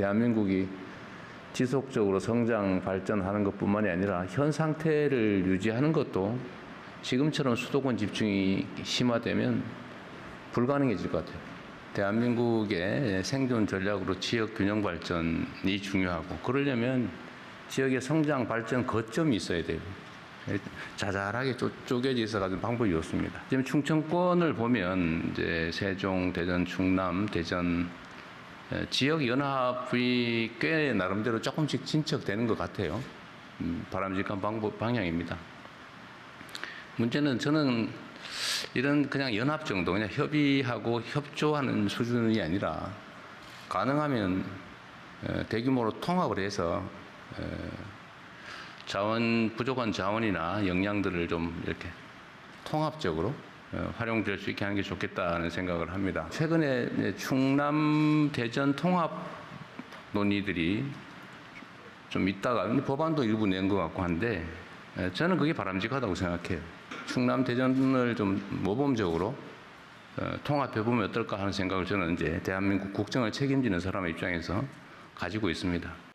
대한민국이 지속적으로 성장 발전하는 것뿐만이 아니라 현 상태를 유지하는 것도 지금처럼 수도권 집중이 심화되면 불가능해질 것 같아요. 대한민국의 생존 전략으로 지역 균형 발전이 중요하고 그러려면 지역의 성장 발전 거점이 있어야 돼요. 자잘하게 쪼, 쪼개져 있어가지고 방법이 없습니다. 지금 충청권을 보면 이제 세종, 대전, 충남, 대전 에, 지역 연합이 꽤 나름대로 조금씩 진척되는 것 같아요. 음, 바람직한 방법 방향입니다. 문제는 저는 이런 그냥 연합 정도, 그냥 협의하고 협조하는 수준이 아니라 가능하면 에, 대규모로 통합을 해서 에, 자원 부족한 자원이나 역량들을 좀 이렇게 통합적으로 어, 활용될 수 있게 하는 게 좋겠다는 생각을 합니다. 최근에 충남 대전 통합 논의들이 좀 있다가 법안도 일부 낸 것 같고 한데 에, 저는 그게 바람직하다고 생각해요. 충남 대전을 좀 모범적으로 어, 통합해 보면 어떨까 하는 생각을 저는 이제 대한민국 국정을 책임지는 사람의 입장에서 가지고 있습니다.